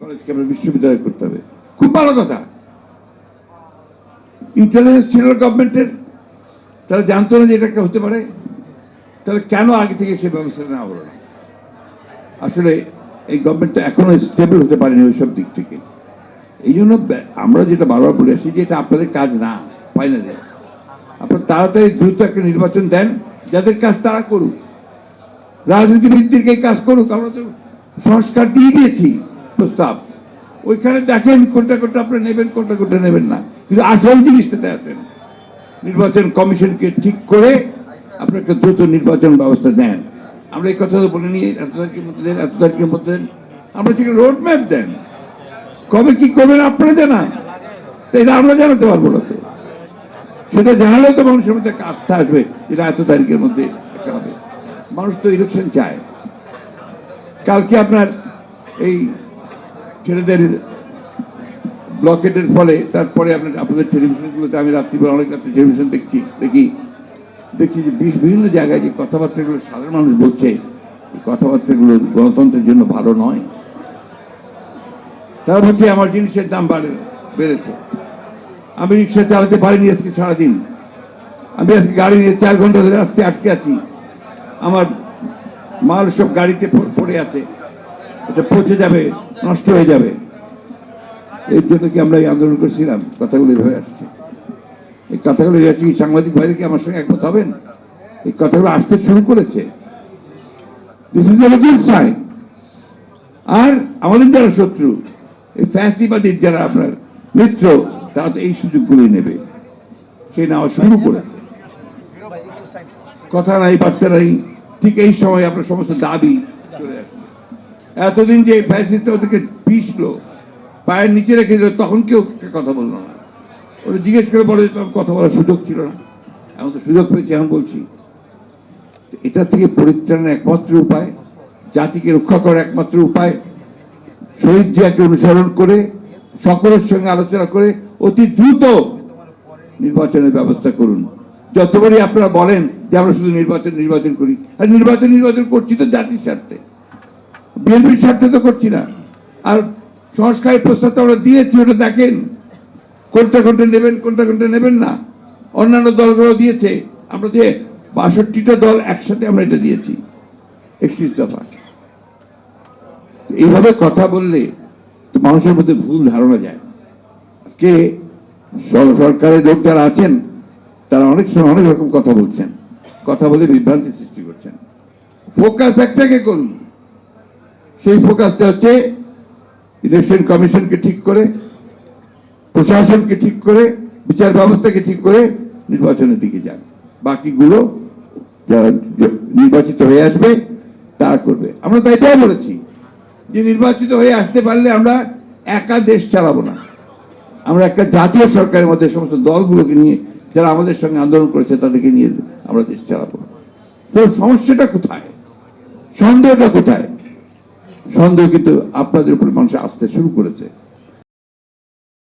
কলেজকে আমরা বিশ্ববিদ্যালয় করতে হবে। খুব ভালো কথা। ইন্টেলিজেন্স গভর্নমেন্টের তারা জানতো না যে এটা হতে পারে। তাহলে কেন আগে থেকে সে ব্যবস্থা হলো না? আসলে এই গভর্নমেন্ট এখনও স্টেবল হতে পারেনি দিক থেকে। এই জন্য আমরা যেটা বারবার বলে আসি যে এটা আপনাদের কাজ না ফাইনালি আপনার তাড়াতাড়ি দ্রুত একটা নির্বাচন দেন, যাদের কাজ তারা করুক। রাজনীতিবিদদেরকে কাজ করুক, আমরা তো সংস্কার দিয়ে দিয়েছি। প্রস্তাব। ওইখানে দেখেন কোনটা কোনটা আপনারা নেবেন, কোনটা কোনটা নেবেন না। কিন্তু আসল জিনিসটাতে আসেন। নির্বাচন কমিশনকে ঠিক করে আপনি একটা দ্রুত নির্বাচন ব্যবস্থা দেন। আমরা এই কথা বলে নিয়ে এত তারিখের মধ্যে দেন, এত তারিখের মধ্যে দেন। আমরা ঠিক রোড ম্যাপ দেন। কবে কি করবেন আপনারা জানান। তো এটা আমরা জানাতে পারব না তো। সেটা জানালে তো মানুষের মধ্যে একটা আস্থা আসবে এটা এত তারিখের মধ্যে একটা হবে। মানুষ তো ইলেকশন চায়। কালকে আপনার এই ছেলেদের ব্লকেটের ফলে তারপরে আপনার, আপনাদের টেলিভিশনগুলোতে আমি রাত্রিবেলা অনেক রাত্রে টেলিভিশন দেখছি, দেখি, দেখছি যে বিভিন্ন জায়গায় যে কথাবার্তাগুলো সাধারণ মানুষ বলছে, এই কথাবার্তাগুলো গণতন্ত্রের জন্য ভালো নয়। তার মধ্যে আমার জিনিসের দাম বাড়ে, বেড়েছে। আমি রিক্সা চালাতে পারিনি আজকে সারাদিন। আমি আজকে গাড়ি নিয়ে চার ঘণ্টা ধরে রাস্তায় আটকে আছি। আমার মাল সব গাড়িতে পড়ে আছে। এটা পচে যাবে, নষ্ট হয়ে যাবে। এর জন্য কি আমরা এই আন্দোলন করছিলাম? কথাগুলো হয়ে আসছে। এই কথাগুলো আসছে কি সাংবাদিক ভাইরা কি আমার সঙ্গে একমত হবেন? এই কথাগুলো আসতে শুরু করেছে। This is a good sign আর আমাদের যারা শত্রু, এই ফ্যাসিবাদীর যারা আপনার মিত্র, তারা তো এই সুযোগগুলোই নেবে। সে নেওয়া শুরু করেছে। কথা নাই, বার্তা নাই, ঠিক এই সময় আপনার সমস্ত দাবি চলে আসবে এতদিন যে ফ্যাসিস্ট ওদেরকে পিসলো পায়ের নিচে রেখে দিল, তখন কেউ কথা বলল না। ওরা জিজ্ঞেস করে বলে কথা বলার সুযোগ ছিল না। এখন তো সুযোগ পেয়েছি, এখন বলছি। এটা থেকে পরিত্রাণের একমাত্র উপায়, জাতিকে রক্ষা করার একমাত্র উপায়, শহীদ জিয়াকে অনুসরণ করে, সকলের সঙ্গে আলোচনা করে, অতি দ্রুত নির্বাচনের ব্যবস্থা করুন। যতবারই আপনারা বলেন যে, আমরা শুধু নির্বাচন নির্বাচন করি। আর নির্বাচন নির্বাচন করছি তো জাতির স্বার্থে। বিএনপির স্বার্থে তো করছি না। আর সংস্কারের তো আমরা দিয়েছি, ওটা দেখেন। কোনটা কোনটা নেবেন, কোনটা কোনটা নেবেন না। অন্যান্য দলগুলো দিয়েছে। আমরা যে বাষট্টিটা দল একসাথে আমরা এটা দিয়েছি। একত্রিশ দফা। এইভাবে কথা বললে তো মানুষের মধ্যে ভুল ধারণা যায়। কে সর- সরকারের লোক যারা আছেন, তারা অনেক সময় অনেক রকম কথা বলছেন। কথা বলে বিভ্রান্তি সৃষ্টি করছেন। ফোকাস একটাকে করুন। সেই ফোকাসটা হচ্ছে ইলেকশন কমিশনকে ঠিক করে, প্রশাসনকে ঠিক করে, বিচার ব্যবস্থাকে ঠিক করে নির্বাচনের দিকে যান। বাকিগুলো যারা নির্বাচিত হয়ে আসবে, তারা করবে। আমরা তো এটাই বলেছি যে নির্বাচিত হয়ে আসতে পারলে আমরা একা দেশ চালাবো না। আমরা একটা জাতীয় সরকারের মধ্যে সমস্ত দলগুলোকে নিয়ে যারা আমাদের সঙ্গে আন্দোলন করেছে, তাদেরকে নিয়ে আমরা দেশ চালাবো। তো সমস্যাটা কোথায়? সন্দেহটা কোথায়? সন্দেহ কিন্তু আপনাদের উপরে মানুষ আসতে শুরু করেছে।